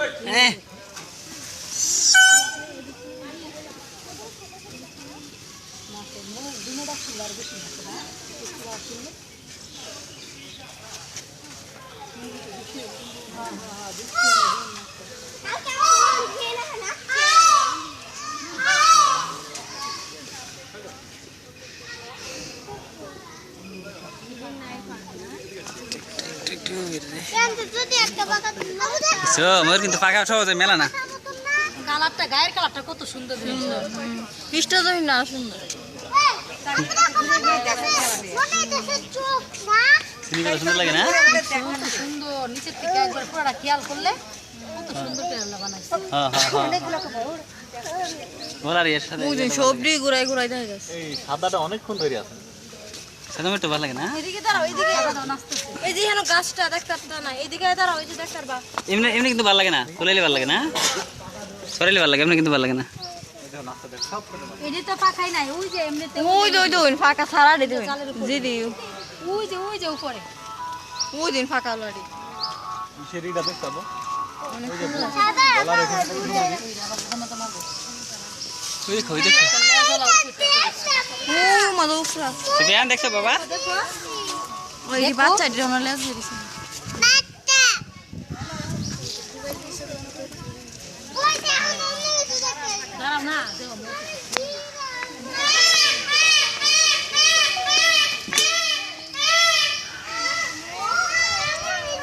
Heh. মোর কিন্তু পাকা সহজে মেলা না। কালারটা গায়ের কালারটা কত সুন্দর পৃষ্ঠ জমি না সুন্দর। সুন্দর লাগে না? সুন্দর নিচের থেকে একবার পুরোটা খেয়াল করলে কত সুন্দর করে বানাইছে। হ্যাঁ হ্যাঁ হ্যাঁ। সবজি ঘুরাই ঘুরাই দেখা গেছে। এই সাদাটা অনেকক্ষণ ধরে আছে। সাদা একটু ভালো লাগে না এদিকে দাঁড়াও এদিকে এই যে এখানে গাছটা দেখতে না এদিকে দাঁড়াও এই যে দেখতে পারবা এমনি এমনি কিন্তু ভালো লাগে না কোলাইলে ভালো লাগে না সরাইলে ভালো লাগে এমনি কিন্তু ভালো লাগে না এটি তো পাখাই নাই ওই যে এমনিতে ওই যে ওই দিন ফাঁকা ছাড়া দিতে জি দি ওই যে ওই যে উপরে ওই দিন ফাঁকা লাড়ি সেরিটা দেখতে পাবো ওই দেখো ওই দেখো ও তুমি দেখছ বাবা? ওই বাচ্চা লেজ দিছে।